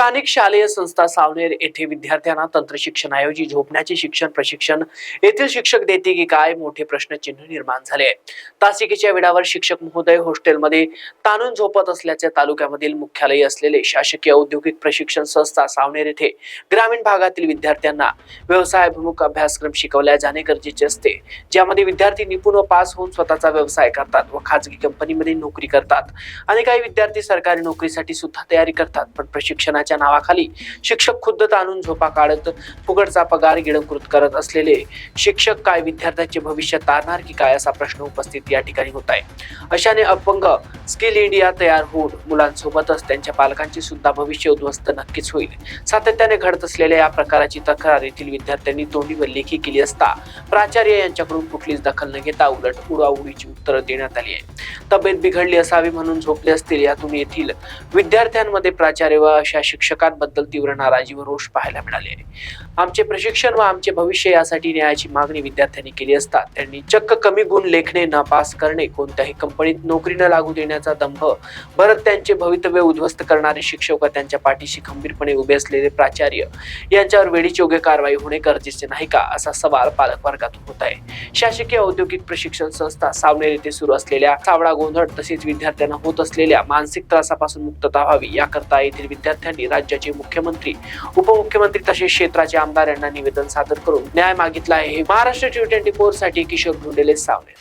स्थानिक शालेय संस्था सावनेर येथे विद्यार्थ्यांना तंत्र शिक्षणाऐवजी झोपण्याचे शिक्षण प्रशिक्षण येथील शिक्षक देते की काय? मोठे प्रश्नचिन्ह निर्माण झाले तासिकेच्या वेळावर शिक्षक महोदय हॉस्टेलमध्ये ताणून झोपत असल्याचे तालुक्यामधील मुख्यालय असलेले शासकीय औद्योगिक प्रशिक्षण संस्था सावनेर येथे ग्रामीण भागातील विद्यार्थ्यांना व्यवसायाभिमुख अभ्यासक्रम शिकवल्या जाणे गरजेचे असते. ज्यामध्ये विद्यार्थी निपुण व पास होऊन स्वतःचा व्यवसाय करतात व खाजगी कंपनीमध्ये नोकरी करतात. आणि काही विद्यार्थी सरकारी नोकरीसाठी सुद्धा तयारी करतात पण प्रशिक्षणाच्या नावाखाली शिक्षक खुद्द ताणून झोपा काढत फुकटचा पगार गिळंकृत करत असलेले शिक्षक काय विद्यार्थ्यांचे भविष्य तारणार की काय असा प्रश्न उपस्थित या ठिकाणी होत आहे. अशाने अपंग स्किल इंडिया तयार होऊन मुलांसोबतच त्यांच्या पालकांचे सुद्धा भविष्य उद्ध्वस्त नक्कीच होईल. सातत्याने घडत असलेल्या या प्रकाराची तक्रार येथील विद्यार्थ्यांनी तोंडी व लेखी केली असता प्राचार्य यांच्याकडून कुठलीच दखल न घेता उलट उडाउडीची उत्तरं देण्यात आली आहे. तब्येत बिघडली असावी म्हणून झोपले असतील यातून येथील विद्यार्थ्यांमध्ये प्राचार्य व अशा शिक्षकांबद्दल तीव्र नाराजी व रोष पाहायला मिळाले. आमचे प्रशिक्षण व आमचे भविष्य यासाठी न्यायाची मागणी विद्यार्थ्यांनी केली असता त्यांनी चक्क कमी गुण लेखणे नापास करणे कोणत्याही कंपनीत नोकरी न लागू देण्याचा दंभ भरत त्यांचे भवितव्य उद्ध्वस्त करणारे शिक्षक व त्यांच्या पाठीशी खंबीरपणे उभे असलेले प्राचार्य यांच्यावर वेळीच योग्य कारवाई होणे गरजेचे नाही का असा सवाल पालक वर्गातून होत आहे. शासकीय औद्योगिक प्रशिक्षण संस्था सावनेर येथे सुरू असलेल्या सावळा गोंधळ तसेच विद्यार्थ्यांना होत असलेल्या मानसिक त्रासापासून मुक्तता व्हावी याकरता येथील विद्यार्थ्यांनी राज्याचे मुख्यमंत्री उपमुख्यमंत्री तसेच क्षेत्राचे आमदार यांना निवेदन सादर करून न्याय मागितला आहे. महाराष्ट्र टी ट्वेंटी फोरसाठी किशोर भुंडेले सावले